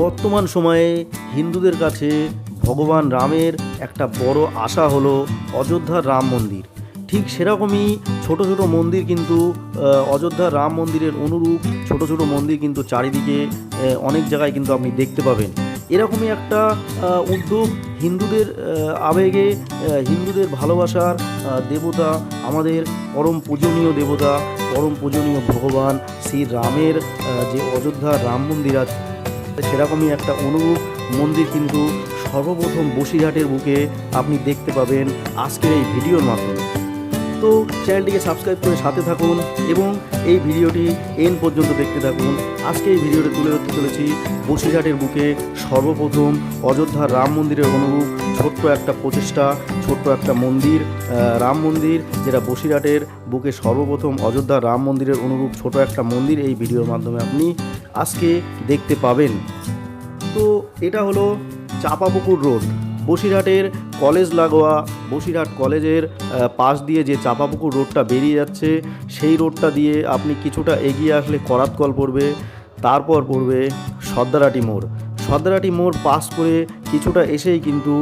বর্তমান সময়ে হিন্দুদের কাছে ভগবান রামের একটা বড় আশা হলো অযোধ্যার রাম মন্দির। ঠিক সেরকমই ছোট ছোট মন্দির কিন্তু অযোধ্যার রাম মন্দিরের অনুরূপ ছোট ছোট মন্দির কিন্তু চারিদিকে অনেক জায়গায় কিন্তু আপনি দেখতে পাবেন। এরকমই একটা উদ্যোগ হিন্দুদের আবেগে হিন্দুদের ভালোবাসার দেবতা আমাদের পরম পূজনীয় দেবতা, পরম পূজনীয় ভগবান শ্রী রামের যে অযোধ্যার রাম মন্দির আছে সেরকমই একটা অনুরূপ মন্দির কিন্তু সর্বপ্রথম বসিরহাটের বুকে আপনি দেখতে পাবেন আজকের এই ভিডিওর মাধ্যমে। তো চ্যানেলটিকে সাবস্ক্রাইব করে সাথে থাকুন এবং এই ভিডিওটি এন পর্যন্ত দেখতে থাকুন। আজকে এই ভিডিওটি তুলে ধরতে চলেছি বসিরহাটের বুকে সর্বপ্রথম অযোধ্যার রাম মন্দিরের অনুরূপ ছোট্ট একটা প্রচেষ্টা ছোট্ট একটা মন্দির রাম মন্দির, যেটা বসিরহাটের বুকে সর্বপ্রথম অযোধ্যার রাম মন্দিরের অনুরূপ ছোট একটা মন্দির এই ভিডিওর মাধ্যমে আপনি আজকে দেখতে পাবেন। তো এটা হলো চাপাপুকুর রোড। বসিরহাটের কলেজ লাগোয়া, বসিরহাট কলেজের পাশ দিয়ে যে চাপাপুকুর রোডটা বেরিয়ে যাচ্ছে, সেই রোডটা দিয়ে আপনি কিছুটা এগিয়ে আসলে করাতকল পড়বে, তারপর পড়বে সর্দারাটি মোড়। সর্দারাটি মোড় পাস করে কিছুটা এসেই কিন্তু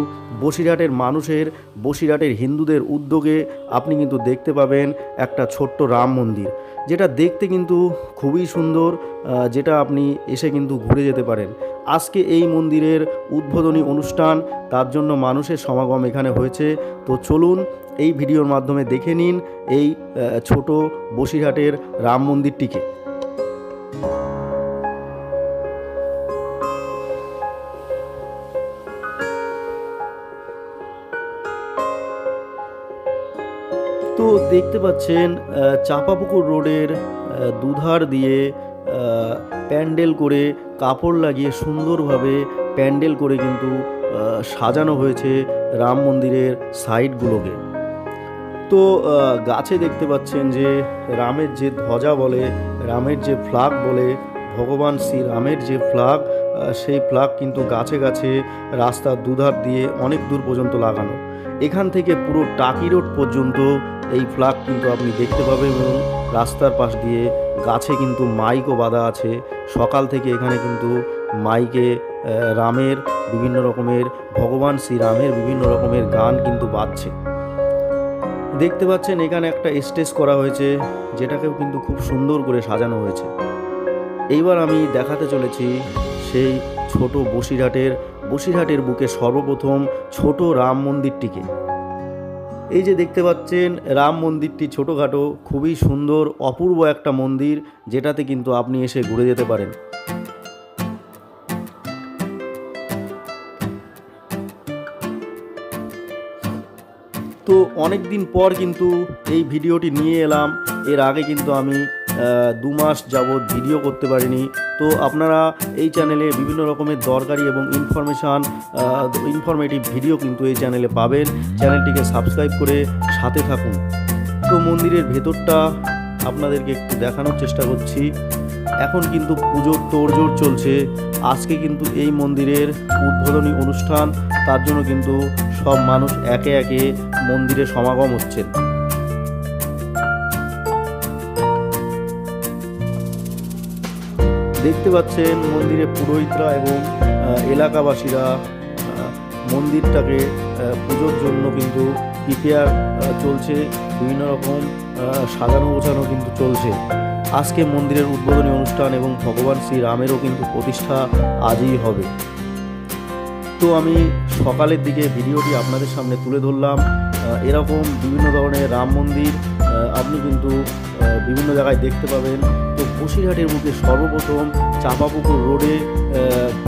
বসিরহাটের মানুষের, বসিরহাটের হিন্দুদের উদ্যোগে আপনি কিন্তু দেখতে পাবেন একটা ছোট্ট রাম মন্দির, যেটা দেখতে কিন্তু খুবই সুন্দর যেটা আপনি এসে কিন্তু ঘুরে যেতে পারেন। আজকে এই মন্দিরের উদ্বোধনী অনুষ্ঠান, তার জন্য মানুষের সমাগম এখানে হয়েছে। তো চলুন এই ভিডিওর মাধ্যমে দেখে নিন এই ছোট বসিরহাটের রাম মন্দিরটিকে। তো দেখতে পাচ্ছেন চাঁপাপুকুর রোডের দুধার দিয়ে প্যান্ডেল করে কাপড় লাগিয়ে সুন্দরভাবে প্যান্ডেল করে কিন্তু সাজানো হয়েছে রাম মন্দিরের সাইডগুলোকে। তো গাছে দেখতে পাচ্ছেন যে রামের যে ধ্বজা বলে, রামের যে ফ্ল্যাগ বলে, ভগবান শ্রী রামের যে ফ্ল্যাগ সেই ফ্লাগ কিন্তু গাছে গাছে রাস্তার দুধার দিয়ে অনেক দূর পর্যন্ত লাগানো। এখান থেকে পুরো টাকি রোড পর্যন্ত এই ফ্ল্যাগ কিন্তু আপনি দেখতে পাবেন এবং রাস্তার পাশ দিয়ে গাছে কিন্তু মাইকও বাঁধা আছে। সকাল থেকে এখানে কিন্তু মাইকে রামের বিভিন্ন রকমের, ভগবান শ্রীরামের বিভিন্ন রকমের গান কিন্তু বাজছে। দেখতে পাচ্ছেন এখানে একটা স্টেজ করা হয়েছে, যেটাকেও কিন্তু খুব সুন্দর করে সাজানো হয়েছে। এইবার আমি দেখাতে চলেছি সেই ছোট বসিরহাটের বসিরহাটের বুকে সর্বপ্রথম ছোট রাম মন্দিরটিকে। এই যে দেখতে পাচ্ছেন, রাম মন্দিরটি ছোটোখাটো, খুবই সুন্দর, অপূর্ব একটা মন্দির, যেটাতে কিন্তু আপনি এসে ঘুরে যেতে পারেন। তো অনেক দিন পর কিন্তু এই ভিডিওটি নিয়ে এলাম। এর আগে কিন্তু আমি দু মাস যাবৎ ভিডিও করতে পারিনি। তো আপনারা এই চ্যানেলে বিভিন্ন রকমের দরকারি এবং ইনফরমেশান ইনফরমেটিভ ভিডিও কিন্তু এই চ্যানেলে পাবেন। চ্যানেলটিকে সাবস্ক্রাইব করে সাথে থাকুন। তো মন্দিরের ভেতরটা আপনাদেরকে একটু দেখানোর চেষ্টা করছি। এখন কিন্তু পুজোর তোড়জোড় চলছে। আজকে কিন্তু এই মন্দিরের উদ্বোধনী অনুষ্ঠান। তার জন্য কিন্তু সব মানুষ একে একে মন্দিরে সমাগম হচ্ছেন। দেখতে পাচ্ছেন মন্দিরে পুরোহিতরা এবং এলাকাবাসীরা মন্দিরটাকে পুজোর জন্য কিন্তু প্রিপেয়ার চলছে। বিভিন্ন রকম সাজানো গোছানো কিন্তু চলছে। আজকে মন্দিরের উদ্বোধনী অনুষ্ঠান এবং ভগবান শ্রী রামেরও কিন্তু প্রতিষ্ঠা আজই হবে। তো আমি সকালের দিকে ভিডিওটি আপনাদের সামনে তুলে ধরলাম। এরকম বিভিন্ন ধরনের রাম মন্দির আপনি কিন্তু বিভিন্ন জায়গায় দেখতে পাবেন। তো বসিরহাটের বুকে সর্বপ্রথম চাঁপাপুকুর রোডে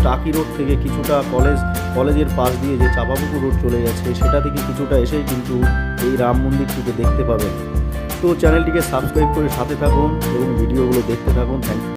টাকি রোড থেকে কিছুটা কলেজ, কলেজের পাশ দিয়ে যে চাঁপাপুকুর রোড চলে যাচ্ছে সেটা থেকে কিছুটা এসে কিন্তু এই রাম মন্দিরটিকে দেখতে পাবেন। তো চ্যানেলটিকে সাবস্ক্রাইব করে সাথে থাকুন এবং ভিডিওগুলো দেখতে থাকুন। Thank you